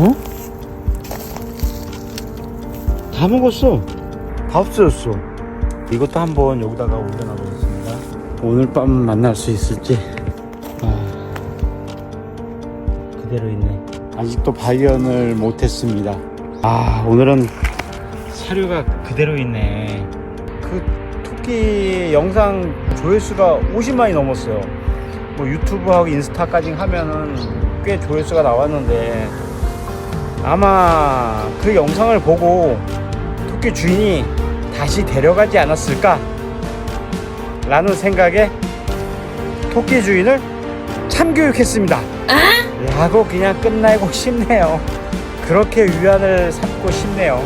어? 다 먹었어. 다 없어졌어. 이것도 한번 여기다가 올려놔 보겠습니다. 오늘 밤 만날 수 있을지. 아, 그대로 있네. 아직도 발견을 못했습니다. 아, 오늘은 사료가 그대로 있네. 그 토끼 영상 조회수가 50만이 넘었어요. 뭐 유튜브하고 인스타까지 하면은 꽤 조회수가 나왔는데 아마 그 영상을 보고 토끼 주인이 다시 데려가지 않았을까? 라는 생각에 토끼 주인을 참교육했습니다. 라고 그냥 끝내고 싶네요. 그렇게 위안을 삼고 싶네요.